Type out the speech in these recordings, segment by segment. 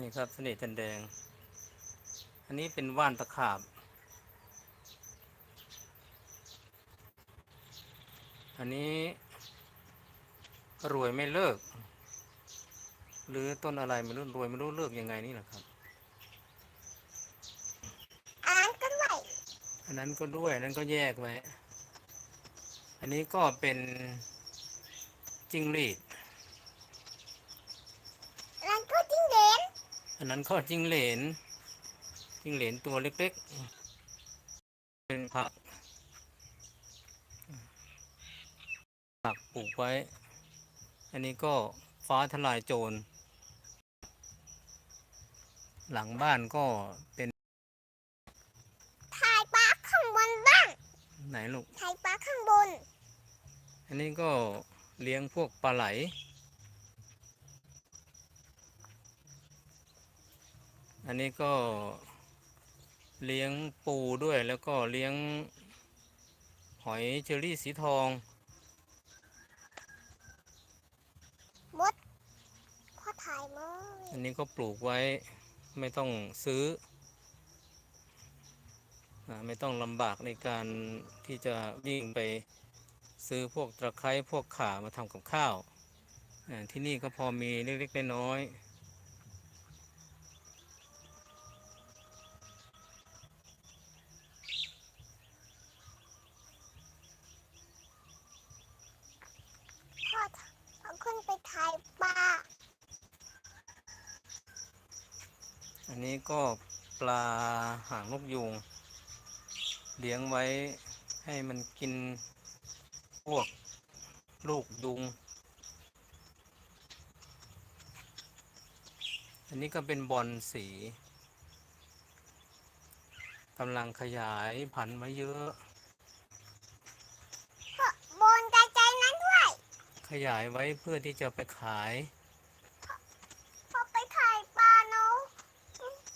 นี่ครับเสน่ห์จันแดง อันนี้เป็นว่านตะขาบ อันนี้รวยไม่เลิก หรือต้นอะไรไม่รู้รวยไม่รู้เลิกยังไงนี่แหละครับ อันนั้นก็ด้วย อันนั้นก็ด้วยอันนั้นก็แยกไว้ อันนี้ก็เป็นจิ้งหรีด อันนั้นก็จิ้งเหลน อันนั้นก็จิ้งเหลนจิ้งเหลนตัวเล็กๆ เป็นผัก ผักปลูกไว้ อันนี้ก็ฟ้าทลายโจร หลังบ้านก็เป็นถ่ายปลาข้างบนบ้าง ไหนลูกถ่ายปลาข้างบน อันนี้ก็เลี้ยงพวกปลาไหล อันนี้ก็เลี้ยงปูด้วยแล้วก็เลี้ยงหอยเชอรี่สีทอง มดพ่อถ่ายมดอันนี้ก็ปลูกไว้ไม่ต้องซื้ออาไม่ต้องลำบากในการที่จะวิ่งไปซื้อพวกตะไคร้พวกข่ามาทำกับข้าวอ่าที่นี่ก็พอมีเล็กๆน้อยๆ พ่อเอาขึ้นไปถ่ายปลา อั นนี้ก็ปลาหางนกยูงเลี้ยงไว้ให้มันกินพวกลูกยุง อันนี้ก็เป็นบอลสีกำลังขยายพันธุ์ไว้เยอะพ่อบนใจใจนั้นด้วย ขยายไว้เพื่อที่จะไปขาย พ่อไปถ่ายปลาเนาะ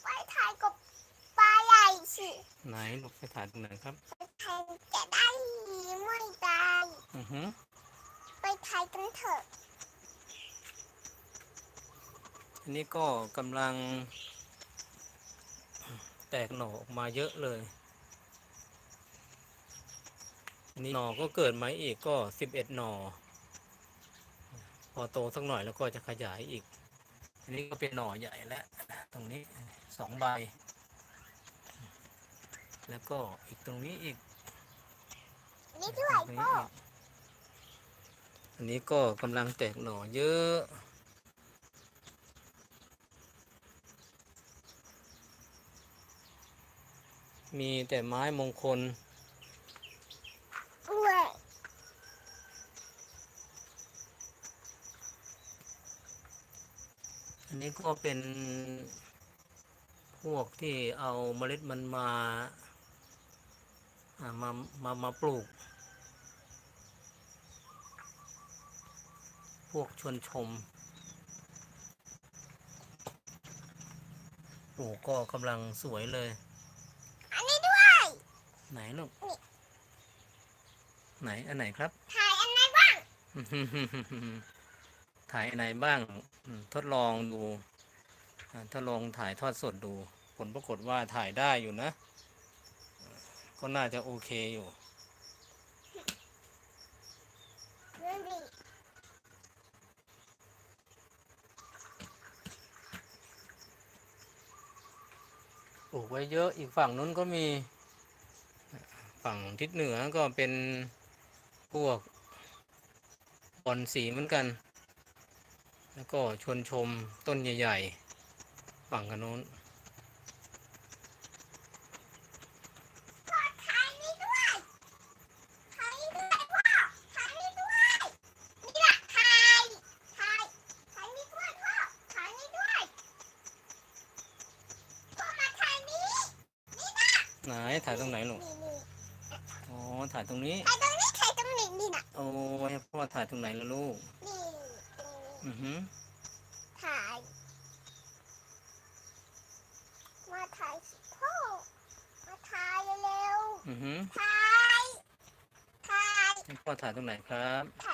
ไปถ่ายกับปลาใหญ่สิ ไหนลูกไปถ่ายตรงไหนครับไปถ่ายจะได้ไม่ตายอือฮึไปถ่ายกันเถอะอันนี้ก็กำลัง แตกหน่อออกมาเยอะเลยอันนี้หน่อก็เกิดมาอีกก็สิบเอ็ดหน่อ พอโตสักหน่อยแล้วก็จะขยายอีก อันนี้ก็เป็นหน่อใหญ่แล้ว ตรงนี้สองใบ แล้วก็อีกตรงนี้อีกนี่ด้วยตรงนี้พ่ออีกอันนี้ก็กำลังแตกหน่อเยอะ มีแต่ไม้มงคลด้วย อันนี้ก็เป็นพวกที่เอาเมล็ดมันมาอ่า มามามาปลูก พวกชวนชม ปลูกก็กำลังสวยเลย อันนี้ด้วย ไหนลูก ไหน อันไหนครับ ถ่ายอันไหนบ้าง ถ่ายอันไหนบ้างอืมทดลองดูอ่าทดลองถ่ายทอดสดดู ผลปรากฏว่าถ่ายได้อยู่นะ ก็น่าจะโอเคอยู่ ปลูกไว้เยอะอีกฝั่งนู้นก็มี ฝั่งทิศเหนือก็เป็นพวกบอนสีเหมือนกัน แล้วก็ชวนชมต้นใหญ่ ๆ ฝั่งกันนู้น พ่อถ่ายนี่ด้วยถ่ายนี่ด้วยพ่อถ่ายนี่ด้วยนี่แหละถ่ายถ่ายถ่ายนี่ด้วยพ่อถ่ายนี่ด้วยพ่อมาถ่ายนี้นี่นะ ไหนถ่ายตรงไหนลูกนี่นี่อ๋อถ่ายตรงนี้ถ่ายตรงนี้ถ่ายตรงนี้นี่นะโอ้ยพ่อถ่ายตรงไหนล่ะลูกนี่ตรงนี้อือหือถ่ายมาถ่ายสิพ่อมาถ่ายเร็วอือหือๆถ่ายถ่ายให้พ่อถ่ายตรงไหนครับถ่าย